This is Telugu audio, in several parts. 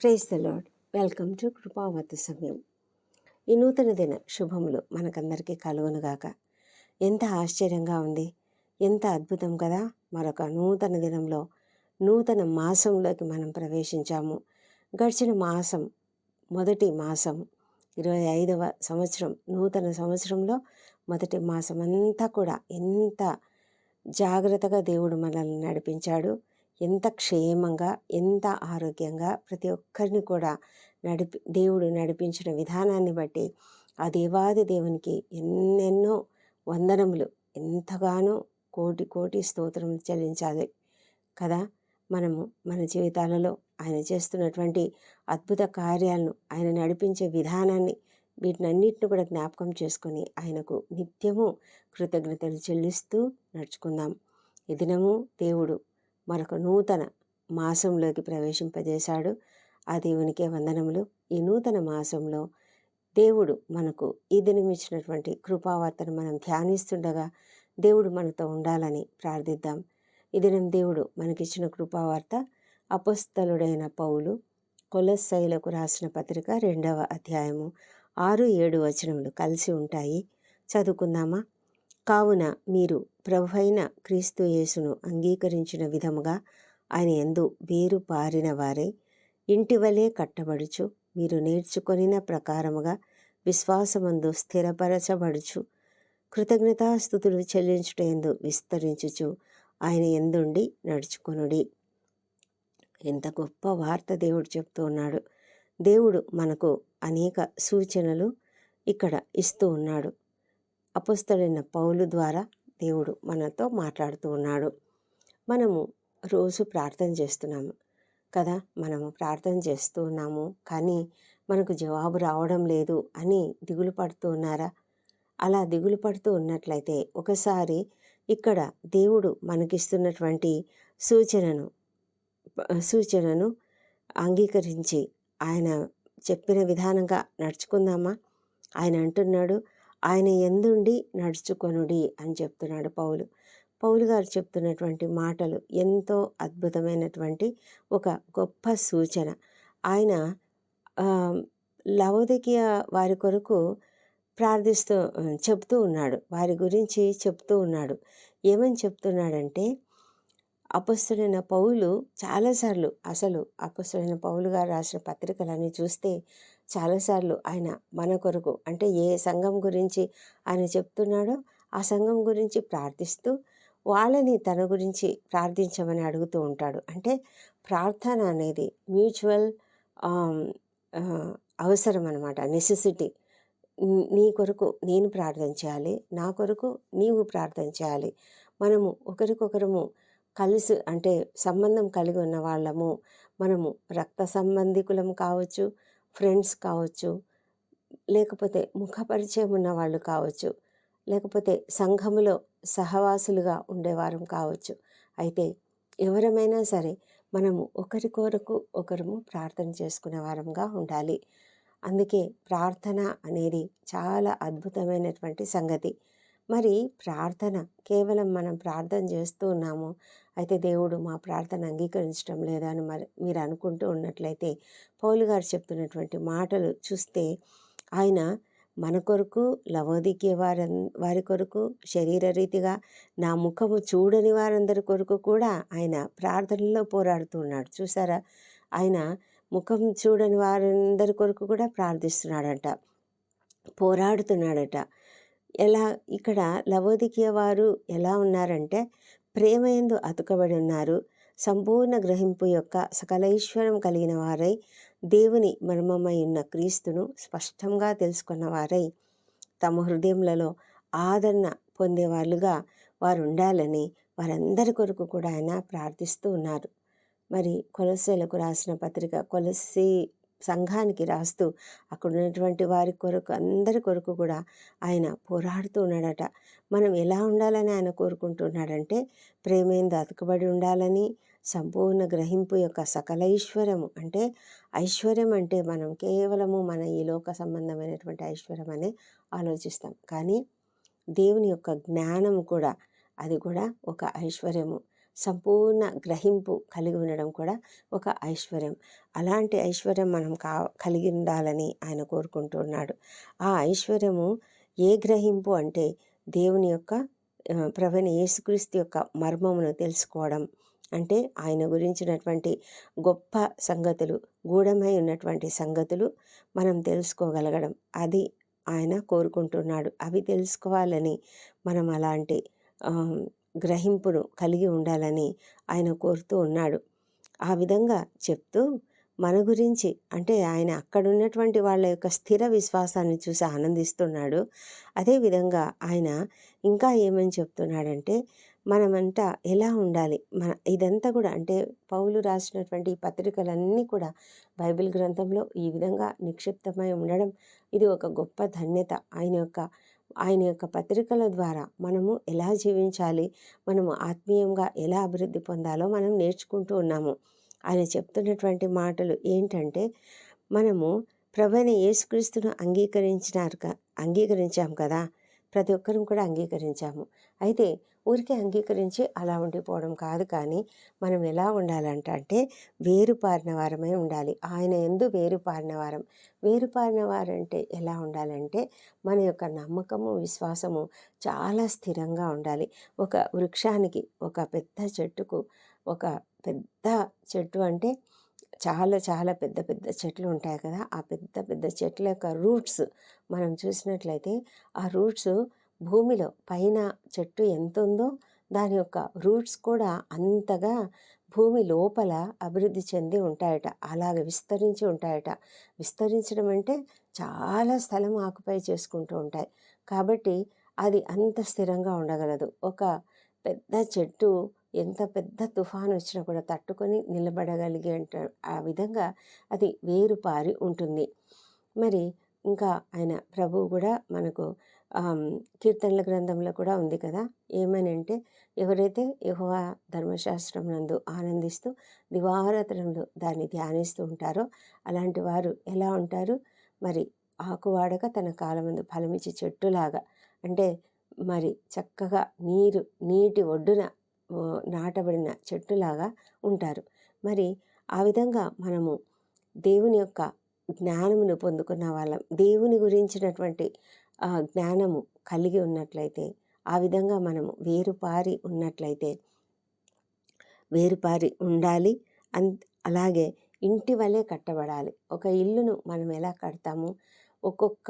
Praise the Lord welcome to కృపావత సమయం. ఈ నూతన దిన శుభములు మనకందరికీ కలుగునుగాక. ఎంత ఆశ్చర్యంగా ఉంది. ఎంత అద్భుతం కదా. మరొక నూతన దినంలో నూతన మాసంలోకి మనం ప్రవేశించాము. గడిచిన మాసం మొదటి మాసం ఇరవై ఐదవ సంవత్సరం నూతన సంవత్సరంలో మొదటి మాసం అంతా కూడా ఎంత జాగ్రత్తగా దేవుడు మనల్ని నడిపించాడు. ఎంత క్షేమంగా ఎంత ఆరోగ్యంగా ప్రతి ఒక్కరిని కూడా నడిపి దేవుడు నడిపించిన విధానాన్ని బట్టి ఆ దేవాది దేవునికి ఎన్నెన్నో వందనములు ఎంతగానో కోటి కోటి స్తోత్రం చెల్లించాలి కదా! మనము మన జీవితాలలో ఆయన చేస్తున్నటువంటి అద్భుత కార్యాలను ఆయన నడిపించే విధానాన్ని వీటినన్నిటిని కూడా జ్ఞాపకం చేసుకొని ఆయనకు నిత్యము కృతజ్ఞతలు చెల్లిస్తూ నడుచుకుందాం. ఈ దినము దేవుడు మరొక నూతన మాసంలోకి ప్రవేశింపజేశాడు. ఆ దేవునికే వందనములు. ఈ నూతన మాసంలో దేవుడు మనకు ఈ దినమిచ్చినటువంటి కృపావార్తను మనం ధ్యానిస్తుండగా దేవుడు మనతో ఉండాలని ప్రార్థిద్దాం. ఈ దినం దేవుడు మనకిచ్చిన కృపావార్త అపస్థలుడైన పౌలు కొలశైలకు రాసిన పత్రిక రెండవ అధ్యాయము ఆరు ఏడు వచనములు కలిసి ఉంటాయి. చదువుకుందామా? కావున మీరు ప్రభువైన క్రీస్తు యేసును అంగీకరించిన విధముగా ఆయన ఎందు వేరు పారిన వారై ఇంటి వలె కట్టబడుచు మీరు నేర్చుకొనిన ప్రకారముగా విశ్వాసమందు స్థిరపరచబడుచు కృతజ్ఞతాస్థుతులు చెల్లించుట ఎందు విస్తరించుచు ఆయన ఎందుండి నడుచుకొనుడి. ఎంత గొప్ప వార్త దేవుడు చెప్తూ ఉన్నాడు. దేవుడు మనకు అనేక సూచనలు ఇక్కడ ఇస్తూ ఉన్నాడు. అపుస్తుడైన పౌలు ద్వారా దేవుడు మనతో మాట్లాడుతూ ఉన్నాడు. మనము రోజు ప్రార్థన చేస్తున్నాము కదా మనము ప్రార్థన చేస్తూ ఉన్నాము కానీ మనకు జవాబు రావడం లేదు అని దిగులు పడుతూ ఉన్నారా? అలా దిగులు పడుతూ ఉన్నట్లయితే ఒకసారి ఇక్కడ దేవుడు మనకిస్తున్నటువంటి సూచనను సూచనను అంగీకరించి ఆయన చెప్పిన విధానంగా నడుచుకుందామా? ఆయన అంటున్నాడు ఆయన ఎందుండి నడుచుకొనుడి అని చెప్తున్నాడు పౌలు. పౌలు గారు చెప్తున్నటువంటి మాటలు ఎంతో అద్భుతమైనటువంటి ఒక గొప్ప సూచన. ఆయన లవోదకీయ వారి కొరకు ప్రార్థిస్తూ చెప్తూ ఉన్నాడు. వారి గురించి చెప్తూ ఉన్నాడు. ఏమని చెప్తున్నాడంటే అపస్తుడైన పౌలు చాలాసార్లు అసలు అపస్తుడైన పౌలు గారు రాసిన పత్రికలన్నీ చూస్తే చాలాసార్లు ఆయన మన కొరకు అంటే ఏ సంఘం గురించి ఆయన చెప్తున్నాడో ఆ సంఘం గురించి ప్రార్థిస్తూ వాళ్ళని తన గురించి ప్రార్థించమని అడుగుతూ ఉంటాడు. అంటే ప్రార్థన అనేది మ్యూచువల్ అవసరం అనమాట నెసెసిటీ. నీ కొరకు నేను ప్రార్థన చేయాలి నా కొరకు నీవు ప్రార్థన చేయాలి. మనము ఒకరికొకరము కలిసి అంటే సంబంధం కలిగి ఉన్న వాళ్ళము మనము రక్త సంబంధికులం కావచ్చు ఫ్రెండ్స్ కావచ్చు లేకపోతే ముఖ పరిచయం ఉన్న వాళ్ళు కావచ్చు లేకపోతే సంఘములో సహవాసులుగా ఉండేవారం కావచ్చు. అయితే ఎవరమైనా సరే మనము ఒకరి కొరకు ఒకరము ప్రార్థన చేసుకునే వారంగా ఉండాలి. అందుకే ప్రార్థన అనేది చాలా అద్భుతమైనటువంటి సంగతి. మరి ప్రార్థన కేవలం మనం ప్రార్థన చేస్తూ ఉన్నాము. అయితే దేవుడు మా ప్రార్థన అంగీకరించడం లేదా అని మరి మీరు అనుకుంటూ ఉన్నట్లయితే పౌలు గారు చెప్తున్నటువంటి మాటలు చూస్తే ఆయన మన కొరకు లవోదికే వారి వారి కొరకు శరీర రీతిగా నా ముఖము చూడని వారందరి కొరకు కూడా ఆయన ప్రార్థనలో పోరాడుతూ ఉన్నాడు. చూసారా? ఆయన ముఖం చూడని వారందరి కొరకు కూడా ప్రార్థిస్తున్నాడట పోరాడుతున్నాడట. ఎలా ఇక్కడ లవోదికీయ వారు ఎలా ఉన్నారంటే ప్రేమ ఎందు అతుకబడి ఉన్నారు. సంపూర్ణ గ్రహింపు యొక్క సకలైశ్వరం కలిగిన వారై దేవుని మర్మమై ఉన్న క్రీస్తును స్పష్టంగా తెలుసుకున్న వారై తమ హృదయములలో ఆదరణ పొందేవాళ్ళుగా వారు ఉండాలని వారందరి కొరకు కూడా ఆయన ప్రార్థిస్తూ ఉన్నారు. మరి కొలసీలకు రాసిన పత్రిక కొలసి సంఘానికి రాస్తూ అక్కడ ఉన్నటువంటి వారి కొరకు అందరి కొరకు కూడా ఆయన పోరాడుతూ ఉన్నాడట. మనం ఎలా ఉండాలని ఆయన కోరుకుంటున్నాడంటే ప్రేమేందు అతుకబడి ఉండాలని సంపూర్ణ గ్రహింపు యొక్క సకల ఐశ్వర్యము. అంటే ఐశ్వర్యం అంటే మనం కేవలము మన ఈ లోక సంబంధమైనటువంటి ఐశ్వర్యం అనే ఆలోచిస్తాం. కానీ దేవుని యొక్క జ్ఞానం కూడా అది కూడా ఒక ఐశ్వర్యము. సంపూర్ణ గ్రహింపు కలిగి ఉండడం కూడా ఒక ఐశ్వర్యం. అలాంటి ఐశ్వర్యం మనం కా కలిగి ఉండాలని ఆయన కోరుకుంటున్నాడు ఆ ఐశ్వర్యము ఏ గ్రహింపు అంటే దేవుని యొక్క ప్రవీణ యేసుక్రీస్తు యొక్క మర్మమును తెలుసుకోవడం. అంటే ఆయన గురించినటువంటి గొప్ప సంగతులు గూఢమై ఉన్నటువంటి సంగతులు మనం తెలుసుకోగలగడం. అది ఆయన కోరుకుంటున్నాడు. అవి తెలుసుకోవాలని మనం అలాంటి గ్రహింపును కలిగి ఉండాలని ఆయన కోరుతూ ఉన్నాడు. ఆ విధంగా చెప్తూ మన గురించి అంటే ఆయన అక్కడున్నటువంటి వాళ్ళ యొక్క స్థిర విశ్వాసాన్ని చూసి ఆనందిస్తున్నాడు. అదేవిధంగా ఆయన ఇంకా ఏమని చెప్తున్నాడంటే మనమంతా ఎలా ఉండాలి? మన ఇదంతా కూడా అంటే పౌలు రాసినటువంటి ఈ పత్రికలన్నీ కూడా బైబిల్ గ్రంథంలో ఈ విధంగా నిక్షిప్తమై ఉండడం ఇది ఒక గొప్ప ధన్యత. ఆయన యొక్క ఆయన యొక్క పత్రికల ద్వారా మనము ఎలా జీవించాలి మనము ఆత్మీయంగా ఎలా అభివృద్ధి పొందాలో మనం నేర్చుకుంటూ ఉన్నాము. ఆయన చెప్తున్నటువంటి మాటలు ఏంటంటే మనము ప్రభైన యేసుక్రీస్తును అంగీకరించినారు క- అంగీకరించాం కదా ప్రతి ఒక్కరం కూడా అంగీకరించాము. అయితే ఊరికే అంగీకరించి అలా ఉండిపోవడం కాదు కానీ మనం ఎలా ఉండాలంట అంటే వేరుపారిన వారమై ఉండాలి. ఆయన ఎందు వేరుపారిన వారం. వేరుపారిన వారంటే ఎలా ఉండాలంటే మన యొక్క నమ్మకము విశ్వాసము చాలా స్థిరంగా ఉండాలి. ఒక వృక్షానికి ఒక పెద్ద చెట్టుకు ఒక పెద్ద చెట్టు అంటే చాలా చాలా పెద్ద పెద్ద చెట్లు ఉంటాయి కదా ఆ పెద్ద పెద్ద చెట్ల యొక్క రూట్స్ మనం చూసినట్లయితే ఆ రూట్స్ భూమిలో పైన చెట్టు ఎంత ఉందో దాని యొక్క రూట్స్ కూడా అంతగా భూమి లోపల అభివృద్ధి చెంది ఉంటాయట. అలాగ విస్తరించి ఉంటాయట. విస్తరించడం అంటే చాలా స్థలం ఆకుపై చేసుకుంటూ ఉంటాయి. కాబట్టి అది అంత స్థిరంగా ఉండగలదు. ఒక పెద్ద చెట్టు ఎంత పెద్ద తుఫాను వచ్చినా కూడా తట్టుకొని నిలబడగలిగే ఆ విధంగా అది వేరు పారి ఉంటుంది. మరి ఇంకా ఆయన ప్రభువు కూడా మనకు కీర్తనల గ్రంథంలో కూడా ఉంది కదా? ఏమని అంటే ఎవరైతే యహోవా ధర్మశాస్త్రం నందు ఆనందిస్తూ దివారాత్రంలో దాన్ని ధ్యానిస్తూ ఉంటారో అలాంటి వారు ఎలా ఉంటారు? మరి ఆకు వాడక తన కాలమందు ఫలమిచ్చి చెట్టులాగా అంటే మరి చక్కగా నీరు నీటి ఒడ్డున నాటబడిన చెట్టులాగా ఉంటారు. మరి ఆ విధంగా మనము దేవుని యొక్క జ్ఞానమును పొందుకున్న వాళ్ళం. దేవుని గురించినటువంటి జ్ఞానము కలిగి ఉన్నట్లయితే ఆ విధంగా మనము వేరుపారి ఉన్నట్లయితే వేరుపారి ఉండాలి. అన్ అలాగే ఇంటి వలె కట్టబడాలి. ఒక ఇల్లును మనం ఎలా కడతాము? ఒక్కొక్క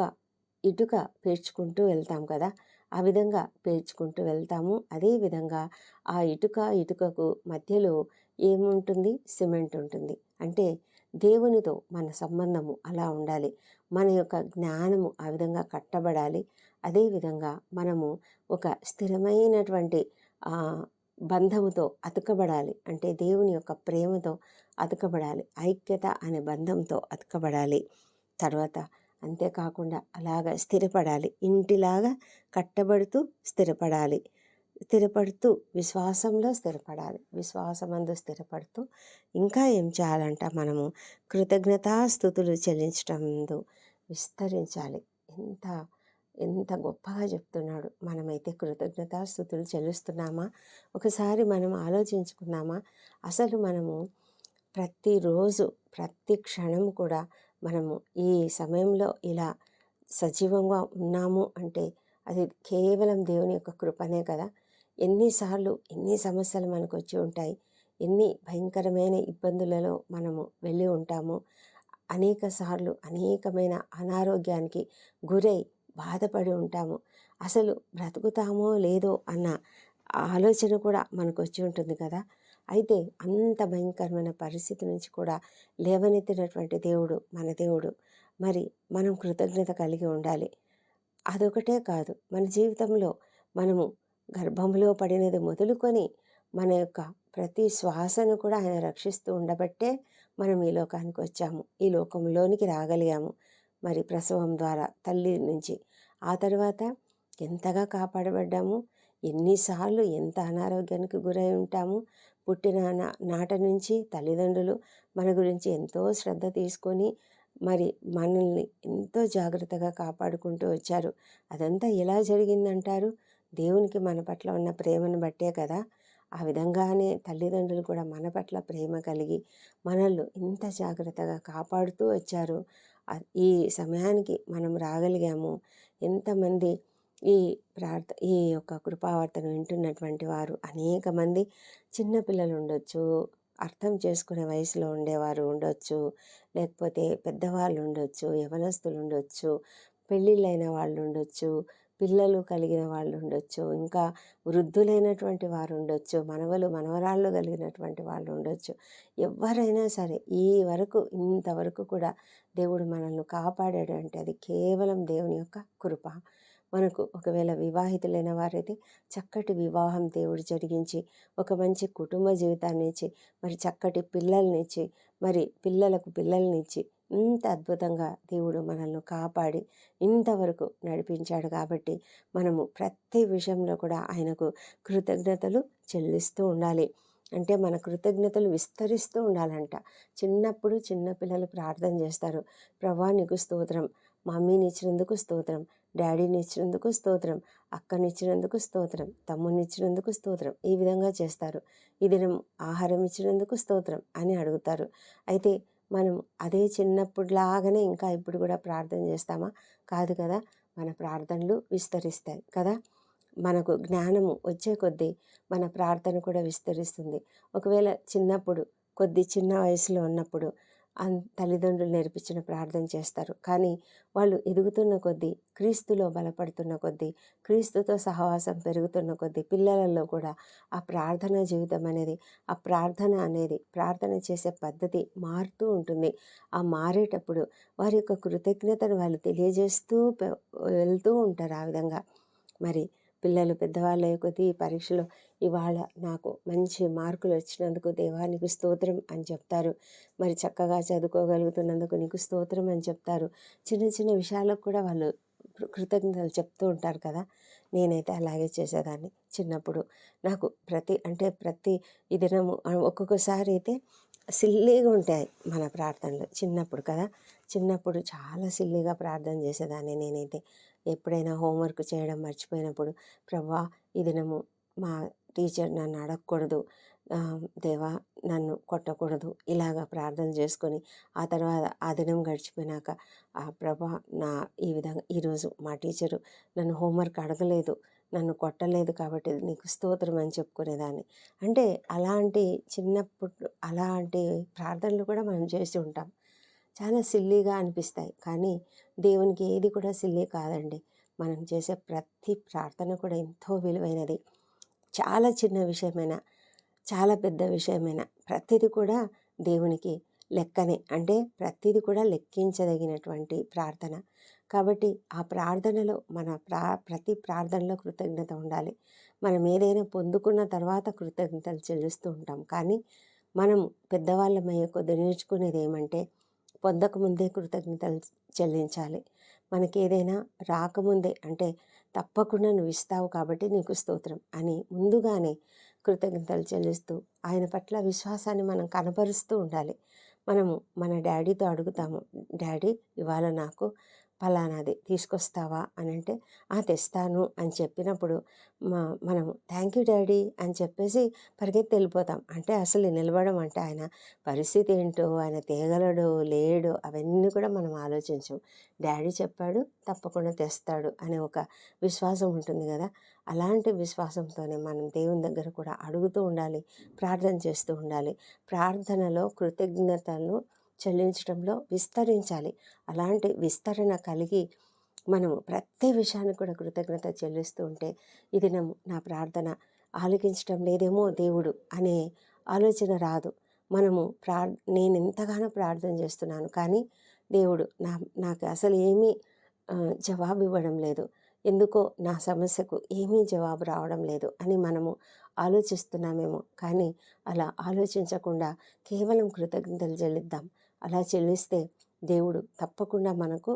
ఇటుక పేర్చుకుంటూ వెళ్తాం కదా ఆ విధంగా పేర్చుకుంటూ వెళ్తాము. అదే విధంగా ఆ ఇటుక ఇటుకకు మధ్యలో ఏముంటుంది? సిమెంట్ ఉంటుంది. అంటే దేవునితో మన సంబంధము అలా ఉండాలి. మన యొక్క జ్ఞానము ఆ విధంగా కట్టబడాలి. అదేవిధంగా మనము ఒక స్థిరమైనటువంటి బంధముతో అతకబడాలి. అంటే దేవుని యొక్క ప్రేమతో అతకబడాలి. ఐక్యత అనే బంధంతో అతకబడాలి. తర్వాత అంతేకాకుండా అలాగా స్థిరపడాలి. ఇంటిలాగా కట్టబడుతూ స్థిరపడాలి. స్థిరపడుతూ విశ్వాసంలో స్థిరపడాలి. విశ్వాసమందు స్థిరపడుతూ ఇంకా ఏం చేయాలంట మనము? కృతజ్ఞతాస్థుతులు చెల్లించటందు విస్తరించాలి. ఎంత ఎంత గొప్పగా చెప్తున్నాడు. మనమైతే కృతజ్ఞతాస్థుతులు చెల్లిస్తున్నామా? ఒకసారి మనం ఆలోచించుకున్నామా అసలు మనము ప్రతిరోజు ప్రతి క్షణం కూడా మనము ఈ సమయంలో ఇలా సజీవంగా ఉన్నాము అంటే అది కేవలం దేవుని యొక్క కృపనే కదా? ఎన్నిసార్లు ఎన్ని సమస్యలు మనకు వచ్చి ఉంటాయి ఎన్ని భయంకరమైన ఇబ్బందులలో మనము వెళ్ళి ఉంటాము అనేక సార్లు అనేకమైన అనారోగ్యానికి గురై బాధపడి ఉంటాము. అసలు బ్రతుకుతామో లేదో అన్న ఆలోచన కూడా మనకు వచ్చి ఉంటుంది కదా. అయితే అంత భయంకరమైన పరిస్థితి నుంచి కూడా లేవనెత్తినటువంటి దేవుడు మన దేవుడు. మరి మనం కృతజ్ఞత కలిగి ఉండాలి. అదొకటే కాదు మన జీవితంలో మనము గర్భంలో పడినది మొదలుకొని మన యొక్క ప్రతి శ్వాసను కూడా ఆయన రక్షిస్తూ ఉండబట్టే మనం ఈ లోకానికి వచ్చాము. ఈ లోకంలోనికి రాగలిగాము. మరి ప్రసవం ద్వారా తల్లి నుంచి ఆ తర్వాత ఎంతగా కాపాడబడ్డాము? ఎన్నిసార్లు ఎంత అనారోగ్యానికి గురై ఉంటాము? పుట్టిన నా- నాట నుంచి తల్లిదండ్రులు మన గురించి ఎంతో శ్రద్ధ తీసుకొని మరి మనల్ని ఎంతో జాగ్రత్తగా కాపాడుకుంటూ వచ్చారు. అదంతా ఎలా జరిగిందంటారు? దేవునికి మన పట్ల ఉన్న ప్రేమను బట్టే కదా ఆ విధంగానే తల్లిదండ్రులు కూడా మన పట్ల ప్రేమ కలిగి మనల్ని ఇంత జాగ్రత్తగా కాపాడుతూ వచ్చారు. ఈ సమయానికి మనం రాగలిగాము. ఎంతమంది ఈ ప్రార్థ ఈ యొక్క కృపావార్తను వింటున్నటువంటి వారు అనేక మంది చిన్నపిల్లలు ఉండొచ్చు అర్థం చేసుకునే వయసులో ఉండేవారు ఉండొచ్చు లేకపోతే పెద్దవాళ్ళు ఉండొచ్చు యవనస్తులు ఉండొచ్చు పెళ్ళిళ్ళైన వాళ్ళు ఉండొచ్చు పిల్లలు కలిగిన వాళ్ళు ఉండొచ్చు ఇంకా వృద్ధులైనటువంటి వారు ఉండొచ్చు మనవలు మనవరాళ్ళు కలిగినటువంటి వాళ్ళు ఉండొచ్చు ఎవరైనా సరే ఈ వరకు ఇంతవరకు కూడా దేవుడు మనల్ని కాపాడాడు అంటే అది కేవలం దేవుని యొక్క కృప. మనకు ఒకవేళ వివాహితులైన వారైతే చక్కటి వివాహం దేవుడు జరిగించి ఒక మంచి కుటుంబ జీవితాన్ని ఇచ్చి మరి చక్కటి పిల్లల్నిచ్చి మరి పిల్లలకు పిల్లల్నిచ్చి ఇంత అద్భుతంగా దేవుడు మనల్ని కాపాడి ఇంతవరకు నడిపించాడు కాబట్టి మనము ప్రతి విషయంలో కూడా ఆయనకు కృతజ్ఞతలు చెల్లిస్తూ ఉండాలి. అంటే మన కృతజ్ఞతలు విస్తరిస్తూ ఉండాలంట. చిన్నప్పుడు చిన్నపిల్లలు ప్రార్థన చేస్తారు. ప్రభా నీకు స్తోత్రం. మమ్మీని ఇచ్చినందుకు స్తోత్రం. డాడీని ఇచ్చినందుకు స్తోత్రం. అక్కని ఇచ్చినందుకు స్తోత్రం. తమ్ముని ఇచ్చినందుకు స్తోత్రం. ఈ విధంగా చేస్తారు. ఈ దినం ఆహారం ఇచ్చినందుకు స్తోత్రం అని అడుగుతారు. అయితే మనం అదే చిన్నప్పుడులాగానే ఇంకా ఇప్పుడు కూడా ప్రార్థన చేస్తామా? కాదు కదా! మన ప్రార్థనలు విస్తరిస్తాయి కదా! మనకు జ్ఞానము వచ్చే కొద్దీ మన ప్రార్థన కూడా విస్తరిస్తుంది. ఒకవేళ చిన్నప్పుడు కొద్ది చిన్న వయసులో ఉన్నప్పుడు తల్లిదండ్రులు నేర్పించిన ప్రార్థన చేస్తారు. కానీ వాళ్ళు ఎదుగుతున్న కొద్దీ క్రీస్తులో బలపడుతున్న కొద్దీ క్రీస్తుతో సహవాసం పెరుగుతున్న కొద్దీ పిల్లలలో కూడా ఆ ప్రార్థన జీవితం అనేది ఆ ప్రార్థన అనేది ప్రార్థన చేసే పద్ధతి మారుతూ ఉంటుంది. ఆ మారేటప్పుడు వారి యొక్క కృతజ్ఞతను వాళ్ళు తెలియజేస్తూ వెళ్తూ ఉంటారు ఆ విధంగా. మరి పిల్లలు పెద్దవాళ్ళు అయ్యే కొద్దీ ఈ పరీక్షలో ఇవాళ నాకు మంచి మార్కులు వచ్చినందుకు దేవా నీకు స్తోత్రం అని చెప్తారు. మరి చక్కగా చదువుకోగలుగుతున్నందుకు నీకు స్తోత్రం అని చెప్తారు. చిన్న చిన్న విషయాలకు కూడా వాళ్ళు కృతజ్ఞతలు చెప్తూ ఉంటారు కదా. నేనైతే అలాగే చేసేదాన్ని చిన్నప్పుడు. నాకు ప్రతి అంటే ప్రతి ఈ దినము ఒక్కొక్కసారి అయితే సిల్లీగా ఉంటాయి మన ప్రార్థనలు చిన్నప్పుడు కదా. చిన్నప్పుడు చాలా సిల్లీగా ప్రార్థన చేసేదాన్ని నేనైతే. ఎప్పుడైనా హోంవర్క్ చేయడం మర్చిపోయినప్పుడు ప్రభా ఈ దినము మా టీచర్ నన్ను అడగకూడదు. దేవా నన్ను కొట్టకూడదు. ఇలాగా ప్రార్థన చేసుకొని ఆ తర్వాత ఆ దినం గడిచిపోయినాక ఆ ప్రభా నా ఈ విధంగా ఈరోజు మా టీచరు నన్ను హోంవర్క్ అడగలేదు నన్ను కొట్టలేదు కాబట్టి నీకు స్తోత్రం అని చెప్పుకునేదాన్ని. అంటే అలాంటి చిన్నప్పుడు అలాంటి ప్రార్థనలు కూడా మనం చేసి ఉంటాం. చాలా సిల్లీగా అనిపిస్తాయి. కానీ దేవునికి ఏది కూడా సిల్లీ కాదండి. మనం చేసే ప్రతి ప్రార్థన కూడా ఎంతో విలువైనది. చాలా చిన్న విషయమైనా చాలా పెద్ద విషయమైనా ప్రతిది కూడా దేవునికి లెక్కనే. అంటే ప్రతిది కూడా లెక్కించదగినటువంటి ప్రార్థన. కాబట్టి ఆ ప్రార్థనలో మన ప్రా ప్రతి ప్రార్థనలో కృతజ్ఞత ఉండాలి. మనం ఏదైనా పొందుకున్న తర్వాత కృతజ్ఞతలు చెల్లిస్తూ ఉంటాం. కానీ మనం పెద్దవాళ్ళమయ్యే కొద్ది నేర్చుకునేది ఏమంటే పొందకముందే కృతజ్ఞతలు చెల్లించాలి. మనకి ఏదైనా రాకముందే అంటే తప్పకుండా నువ్వు ఇస్తావు కాబట్టి నీకు స్తోత్రం అని ముందుగానే కృతజ్ఞతలు చెల్లిస్తూ ఆయన పట్ల విశ్వాసాన్ని మనం కనపరుస్తూ ఉండాలి. మనము మన డాడీతో అడుగుతాము డాడీ ఇవాళ నాకు పలానాది తీసుకొస్తావా అని అంటే "ఆ, తెస్తాను అని చెప్పినప్పుడు మా మనం థ్యాంక్ యూ డాడీ అని చెప్పేసి పరిగెత్తి వెళ్ళిపోతాం. అంటే అసలు నిలబడం అంటే ఆయన పరిస్థితి ఏంటో ఆయన తేగలడు లేడు అవన్నీ కూడా మనం ఆలోచించం. డాడీ చెప్పాడు తప్పకుండా తెస్తాడు అనే ఒక విశ్వాసం ఉంటుంది కదా. అలాంటి విశ్వాసంతోనే మనం దేవుని దగ్గర కూడా అడుగుతూ ఉండాలి ప్రార్థన చేస్తూ ఉండాలి. ప్రార్థనలో కృతజ్ఞతలు చెల్లించడంలో విస్తరించాలి. అలాంటి విస్తరణ కలిగి మనము ప్రతి విషయానికి కూడా కృతజ్ఞత చెల్లిస్తూ ఉంటే ఇది నా ప్రార్థన. ఆలకించడం లేదేమో దేవుడు అనే ఆలోచన రాదు. మనము ప్రా నేను ఎంతగానో ప్రార్థన చేస్తున్నాను కానీ దేవుడు నా నాకు అసలు ఏమీ జవాబు ఇవ్వడం లేదు. ఎందుకో నా సమస్యకు ఏమీ జవాబు రావడం లేదు అని మనము ఆలోచిస్తున్నామేమో కానీ అలా ఆలోచించకుండా కేవలం కృతజ్ఞతలు చెల్లిద్దాం. అలా చెల్లిస్తే దేవుడు తప్పకుండా మనకు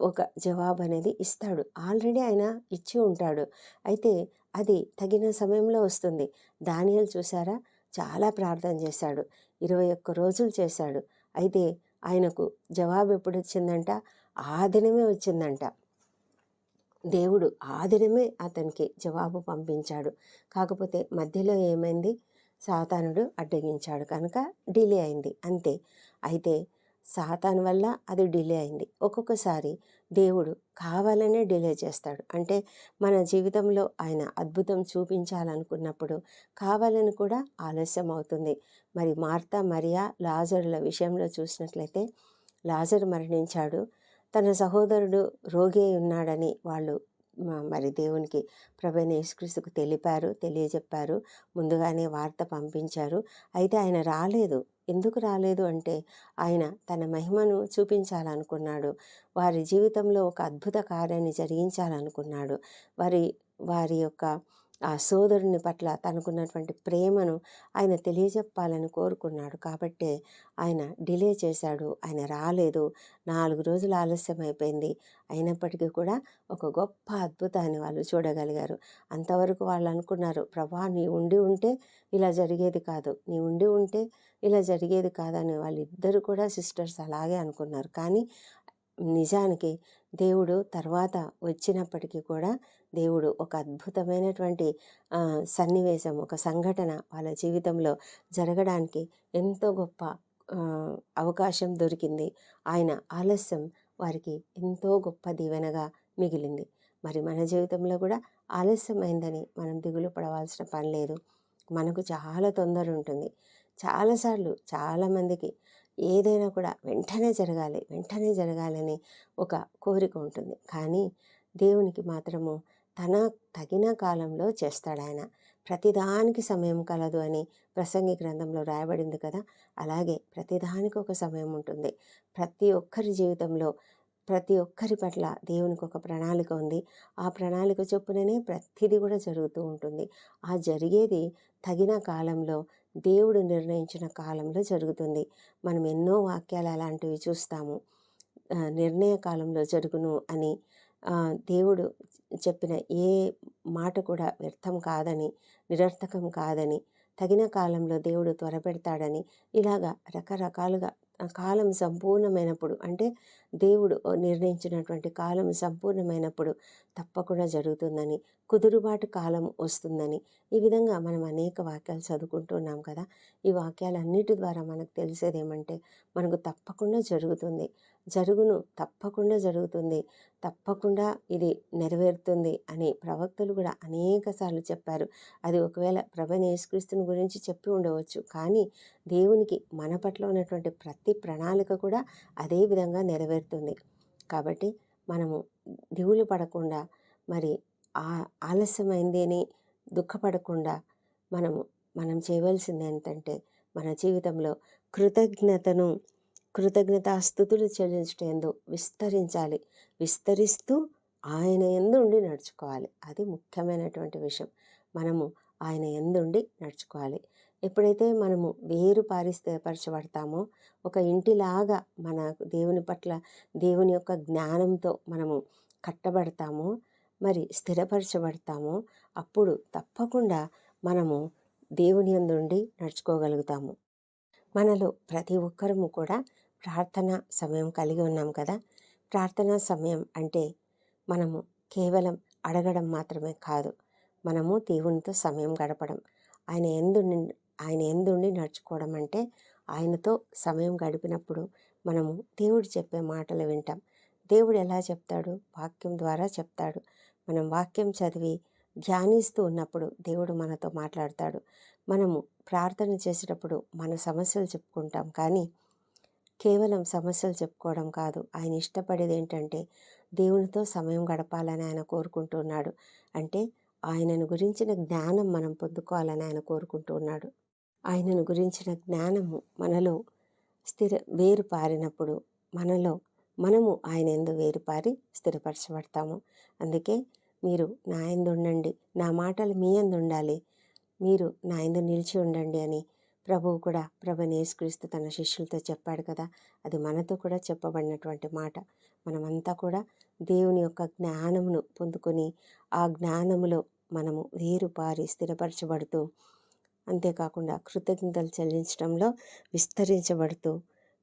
ఒక జవాబు అనేది ఇస్తాడు. ఆల్రెడీ ఆయన ఇచ్చి ఉంటాడు. అయితే అది తగిన సమయంలో వస్తుంది. దానియలు చూసారా చాలా ప్రార్థన చేశాడు. ఇరవై ఒక్క రోజులు చేశాడు. అయితే ఆయనకు జవాబు ఎప్పుడు వచ్చిందంట ఆ దినమే వచ్చిందంట. దేవుడు ఆ దినమే అతనికి జవాబు పంపించాడు. కాకపోతే మధ్యలో ఏమైంది? సాతానుడు అడ్డగించాడు. కనుక డిలే అయింది. అంతే. అయితే సాతాన్ వల్ల అది డిలే అయింది. ఒక్కొక్కసారి దేవుడు కావాలనే డిలే చేస్తాడు. అంటే మన జీవితంలో ఆయన అద్భుతం చూపించాలనుకున్నప్పుడు కావాలని కూడా ఆలస్యం అవుతుంది. మరి మార్తా మరియా లాజరుల విషయంలో చూసినట్లయితే లాజరు మరణించాడు. తన సహోదరుడు రోగి ఉన్నాడని వాళ్ళు మరి దేవునికి ప్రభైన యేసుక్రీస్తుకు తెలిపారు తెలియజెప్పారు ముందుగానే వార్త పంపించారు. అయితే ఆయన రాలేదు. ఎందుకు రాలేదు అంటే ఆయన తన మహిమను చూపించాలనుకున్నాడు. వారి జీవితంలో ఒక అద్భుత కార్యాన్ని జరిగించాలనుకున్నాడు. వారి వారి యొక్క ఆ సోదరుని పట్ల తనకున్నటువంటి ప్రేమను ఆయన తెలియజెప్పాలని కోరుకున్నాడు. కాబట్టే ఆయన డిలే చేశాడు. ఆయన రాలేదు. నాలుగు రోజులు ఆలస్యం అయిపోయింది. అయినప్పటికీ కూడా ఒక గొప్ప అద్భుతాన్ని వాళ్ళు చూడగలిగారు. అంతవరకు వాళ్ళు అనుకున్నారు ప్రభా నీ ఉండి ఉంటే ఇలా జరిగేది కాదు. నీ ఉండి ఉంటే ఇలా జరిగేది కాదని వాళ్ళిద్దరు కూడా సిస్టర్స్ అలాగే అనుకున్నారు. కానీ నిజానికి దేవుడు తర్వాత వచ్చినప్పటికీ కూడా దేవుడు ఒక అద్భుతమైనటువంటి సన్నివేశం ఒక సంఘటన వాళ్ళ జీవితంలో జరగడానికి ఎంతో గొప్ప అవకాశం దొరికింది. ఆయన ఆలస్యం వారికి ఎంతో గొప్ప దీవెనగా మిగిలింది. మరి మన జీవితంలో కూడా ఆలస్యమైందని మనం దిగులు పడవలసిన పని లేదు. మనకు చాలా తొందర ఉంటుంది. చాలాసార్లు చాలామందికి ఏదైనా కూడా వెంటనే జరగాలి వెంటనే జరగాలని ఒక కోరిక ఉంటుంది. కానీ దేవునికి మాత్రము తన తగిన కాలంలో చేస్తాడు ఆయన. ప్రతిదానికి సమయం కలదు అని ప్రసంగి గ్రంథంలో రాయబడింది కదా అలాగే ప్రతిదానికి ఒక సమయం ఉంటుంది. ప్రతి ఒక్కరి జీవితంలో ప్రతి ఒక్కరి పట్ల దేవునికి ఒక ప్రణాళిక ఉంది. ఆ ప్రణాళిక చొప్పుననే ప్రతిదీ కూడా జరుగుతూ ఉంటుంది. ఆ జరిగేది తగిన కాలంలో దేవుడు నిర్ణయించిన కాలంలో జరుగుతుంది. మనం ఎన్నో వాక్యాలు అలాంటివి చూస్తాము. నిర్ణయ కాలంలో జరుగును అని దేవుడు చెప్పిన ఏ మాట కూడా వ్యర్థం కాదని నిరర్థకం కాదని తగిన కాలంలో దేవుడు త్వరపెడతాడని ఇలాగా రకరకాలుగా కాలం సంపూర్ణమైనప్పుడు అంటే దేవుడు నిర్ణయించినటువంటి కాలం సంపూర్ణమైనప్పుడు తప్పకుండా జరుగుతుందని కుదురుబాటు కాలం వస్తుందని ఈ విధంగా మనం అనేక వాక్యాలు చదువుకుంటున్నాం కదా. ఈ వాక్యాలన్నిటి ద్వారా మనకు తెలిసేది ఏమంటే మనకు తప్పకుండా జరుగుతుంది. జరుగును. తప్పకుండా జరుగుతుంది. తప్పకుండా ఇది నెరవేరుతుంది అని ప్రవక్తలు కూడా అనేక సార్లు చెప్పారు. అది ఒకవేళ ప్రభని యేసుక్రీస్తుని గురించి చెప్పి ఉండవచ్చు. కానీ దేవునికి మన పట్ల ఉన్నటువంటి ప్రతి ప్రణాళిక కూడా అదే విధంగా నెరవేరుతుంది. కాబట్టి మనము దిగులు పడకుండా మరి ఆ ఆలస్యమైంది అని దుఃఖపడకుండా మనము మనం చేయవలసింది ఏంటంటే మన జీవితంలో కృతజ్ఞతను కృతజ్ఞతాస్థుతులు చెల్లించటందు విస్తరించాలి. విస్తరిస్తూ ఆయన ఎందుండి నడుచుకోవాలి. అది ముఖ్యమైనటువంటి విషయం. మనము ఆయన ఎందుండి నడుచుకోవాలి. ఎప్పుడైతే మనము వేరు పారిస్థిపరచబడతామో ఒక ఇంటిలాగా మన దేవుని పట్ల దేవుని యొక్క జ్ఞానంతో మనము కట్టబడతామో మరి స్థిరపరచబడతామో అప్పుడు తప్పకుండా మనము దేవుని అందుండి నడుచుకోగలుగుతాము. మనలో ప్రతి ఒక్కరము కూడా ప్రార్థన సమయం కలిగి ఉన్నాం కదా! ప్రార్థనా సమయం అంటే మనము కేవలం అడగడం మాత్రమే కాదు మనము దేవునితో సమయం గడపడం. ఆయన ఎందు ఆయన ఎందుండి నడుచుకోవడం అంటే ఆయనతో సమయం గడిపినప్పుడు మనము దేవుడు చెప్పే మాటలు వింటాం. దేవుడు ఎలా చెప్తాడు? వాక్యం ద్వారా చెప్తాడు. మనం వాక్యం చదివి ధ్యానిస్తూ ఉన్నప్పుడు దేవుడు మనతో మాట్లాడతాడు. మనము ప్రార్థన చేసేటప్పుడు మన సమస్యలు చెప్పుకుంటాం కానీ కేవలం సమస్యలు చెప్పుకోవడం కాదు. ఆయన ఇష్టపడేది ఏంటంటే దేవునితో సమయం గడపాలని ఆయన కోరుకుంటున్నాడు. అంటే ఆయనను గురించిన జ్ఞానం మనం పొందుకోవాలని ఆయన కోరుకుంటున్నాడు. ఆయనను గురించిన జ్ఞానము మనలో స్థిర వేరు పారినప్పుడు మనలో మనము ఆయన ఎందు వేరుపారి స్థిరపరచబడతాము. అందుకే మీరు నా ఎందు ఉండండి నా మాటలు మీ ఎందు ఉండాలి మీరు నా ఎందు నిలిచి ఉండండి అని ప్రభువు కూడా ప్రభు యేసుక్రీస్తు తన శిష్యులతో చెప్పాడు కదా అది మనతో కూడా చెప్పబడినటువంటి మాట. మనమంతా కూడా దేవుని యొక్క జ్ఞానమును పొందుకొని ఆ జ్ఞానములో మనము వేరుపారి స్థిరపరచబడుతూ అంతేకాకుండా కృతజ్ఞతలు చెల్లించడంలో విస్తరించబడుతూ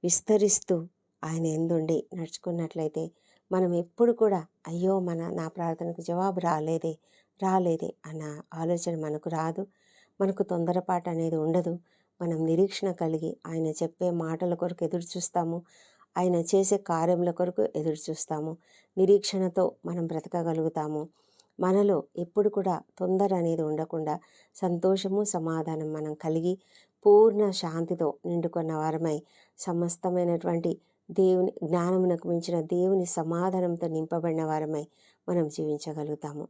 విస్తరిస్తూ ఆయన ఎందుండి నడుచుకున్నట్లయితే మనం ఎప్పుడు కూడా అయ్యో మన నా ప్రార్థనకు జవాబు రాలేదే రాలేదే అన్న ఆలోచన మనకు రాదు. మనకు తొందరపాటు అనేది ఉండదు. మనం నిరీక్షణ కలిగి ఆయన చెప్పే మాటల కొరకు ఎదురు చూస్తాము. ఆయన చేసే కార్యముల కొరకు ఎదురు చూస్తాము. నిరీక్షణతో మనం బ్రతకగలుగుతాము. మనలో ఎప్పుడు కూడా తొందర అనేది ఉండకుండా సంతోషము సమాధానం మనం కలిగి పూర్ణ శాంతితో నిండుకున్న వారమై సమస్తమైనటువంటి దేవుని జ్ఞానమునకు మించిన దేవుని సమాధానంతో నింపబడిన వారమై మనం జీవించగలుగుతాము.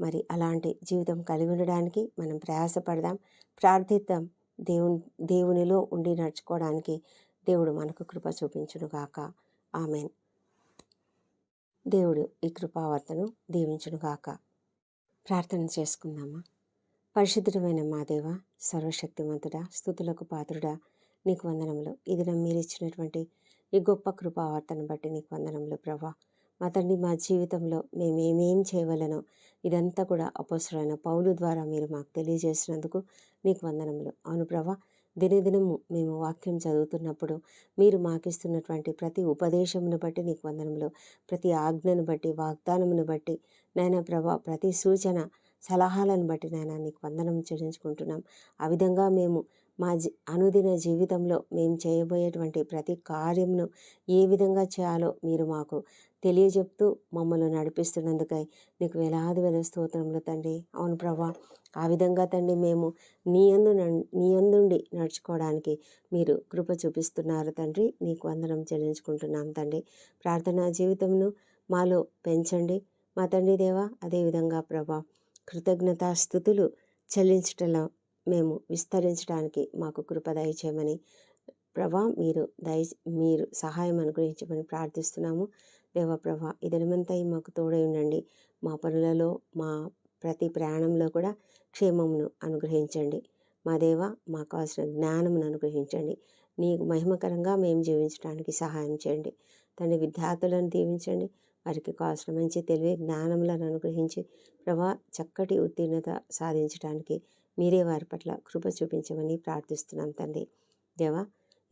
మరి అలాంటి జీవితం కలిగి ఉండడానికి మనం ప్రయాసపడదాం. ప్రార్థిద్దాం. దేవుని దేవునిలో ఉండి నడుచుకోవడానికి దేవుడు మనకు కృప చూపించునుగాక ఆమెన్. దేవుడు ఈ కృపావర్తను దీవించునుగాక ప్రార్థన చేసుకుందామా? పరిశుద్ధమైన మా దేవ సర్వశక్తిమంతుడా స్థుతులకు పాత్రుడా నీకు వందనములు. ఇది మీరు ఇచ్చినటువంటి ఈ గొప్ప కృపావర్తను బట్టి నీకు వందనములు ప్రభా. మా తండ్రి మా జీవితంలో మేము ఏమేం చేయవలనో ఇదంతా కూడా అపోసరైన పౌలు ద్వారా మీరు మాకు తెలియజేసినందుకు నీకు వందనములు. అవును ప్రభా దినదినము మేము వాక్యం చదువుతున్నప్పుడు మీరు మాకిస్తున్నటువంటి ప్రతి ఉపదేశమును బట్టి నీకు వందనములు. ప్రతి ఆజ్ఞను బట్టి వాగ్దానమును బట్టి నాయన ప్రభా ప్రతి సూచన సలహాలను బట్టి నాయన నీకు వందనం చెల్లించుకుంటున్నాం. ఆ విధంగా మేము మా జీ అనుదిన జీవితంలో మేము చేయబోయేటువంటి ప్రతి కార్యమును ఏ విధంగా చేయాలో మీరు మాకు తెలియజెప్తూ మమ్మల్ని నడిపిస్తున్నందుకై నీకు వేలాది వేల స్తోత్రములు తండ్రి. అవును ప్రభా ఆ విధంగా తండ్రి మేము నీ అందు నీ అందుండి నడుచుకోవడానికి మీరు కృప చూపిస్తున్నారు తండ్రి. నీకు వందనం చెల్లించుకుంటున్నాం తండ్రి. ప్రార్థనా జీవితంను మాలో పెంచండి. మా తండ్రి దేవా అదేవిధంగా ప్రభా కృతజ్ఞతాస్థుతులు చెల్లించటంలో మేము విస్తరించడానికి మాకు కృప దయచేయమని ప్రభా మీరు దయ మీరు సహాయం అనుగ్రహించమని ప్రార్థిస్తున్నాము. దేవప్రభ ఈ మాకు తోడై ఉండండి మా పనులలో మా ప్రతి ప్రయాణంలో కూడా క్షేమమును అనుగ్రహించండి. మా దేవ మాకు కావాల్సిన జ్ఞానమును అనుగ్రహించండి. నీకు మహిమకరంగా మేము జీవించడానికి సహాయం చేయండి. తండ్రి విద్యార్థులను దీవించండి. వారికి కావాల్సిన మంచి తెలివి జ్ఞానములను అనుగ్రహించి ప్రభా చక్కటి ఉత్తీర్ణత సాధించడానికి మీరే వారి పట్ల కృప చూపించమని ప్రార్థిస్తున్నాం తండ్రి. దేవా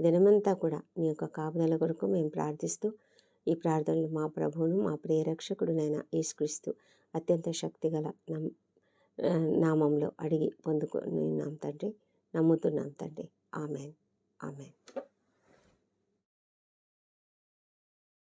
దినమంతా కూడా నీ యొక్క కాపుదల కొరకు మేము ప్రార్థిస్తూ ఈ ప్రార్థనలు మా ప్రభువును మా ప్రియరక్షకుడునైన యేసుక్రీస్తు అత్యంత శక్తిగల నమ్ నామంలో అడిగి పొందుకున్నాం తండ్రి. నమ్ముతున్నాం తండ్రి. ఆమెన్. ఆమెన్.